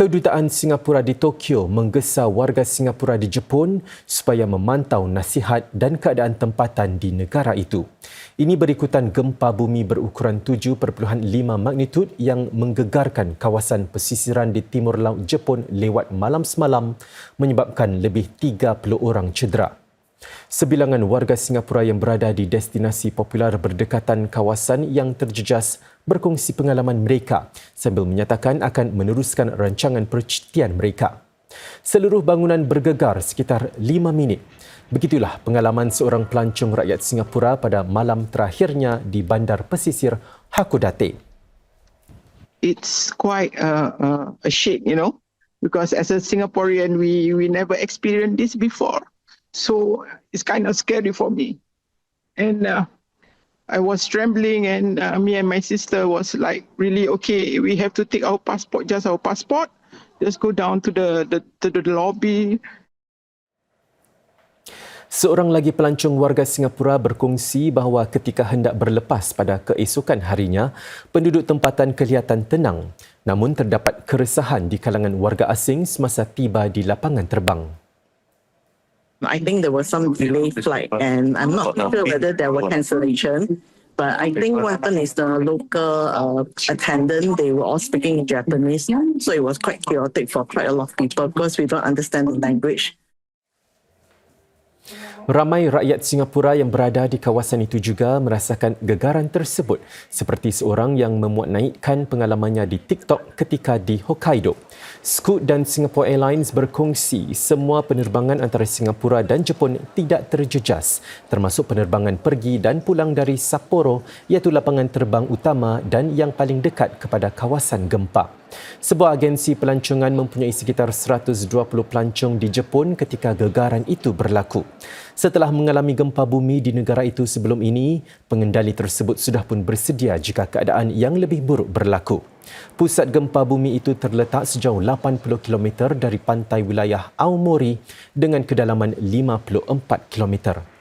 Kedutaan Singapura di Tokyo menggesa warga Singapura di Jepun supaya memantau nasihat dan keadaan tempatan di negara itu. Ini berikutan gempa bumi berukuran 7.5 magnitud yang menggegarkan kawasan pesisiran di timur laut Jepun lewat malam semalam menyebabkan lebih 30 orang cedera. Sebilangan warga Singapura yang berada di destinasi popular berdekatan kawasan yang terjejas berkongsi pengalaman mereka sambil menyatakan akan meneruskan rancangan percutian mereka. Seluruh bangunan bergegar sekitar 5 minit. Begitulah pengalaman seorang pelancong rakyat Singapura pada malam terakhirnya di bandar pesisir Hakodate. It's quite uh, a shake, you know, because as a Singaporean, we, we never experienced this before. So it's kind of scary for me. And uh, I was trembling, and uh, me and my sister was like, really, okay, we have to take our passport, just our passport, just go down to the, the to the lobby. Seorang lagi pelancong warga Singapura berkongsi bahawa ketika hendak berlepas pada keesokan harinya, penduduk tempatan kelihatan tenang. Namun terdapat keresahan di kalangan warga asing semasa tiba di lapangan terbang. I think there was some delay flight, and I'm not sure whether there were cancellation. But I think what happened is the local uh, attendant, they were all speaking in Japanese. So it was quite chaotic for quite a lot of people because we don't understand the language. Ramai rakyat Singapura yang berada di kawasan itu juga merasakan gegaran tersebut seperti seorang yang memuat naikkan pengalamannya di TikTok ketika di Hokkaido. Scoot dan Singapore Airlines berkongsi semua penerbangan antara Singapura dan Jepun tidak terjejas termasuk penerbangan pergi dan pulang dari Sapporo iaitu lapangan terbang utama dan yang paling dekat kepada kawasan gempa. Sebuah agensi pelancongan mempunyai sekitar 120 pelancong di Jepun ketika gegaran itu berlaku. Setelah mengalami gempa bumi di negara itu sebelum ini, pengendali tersebut sudah pun bersedia jika keadaan yang lebih buruk berlaku. Pusat gempa bumi itu terletak sejauh 80 km dari pantai wilayah Aomori dengan kedalaman 54 kilometer.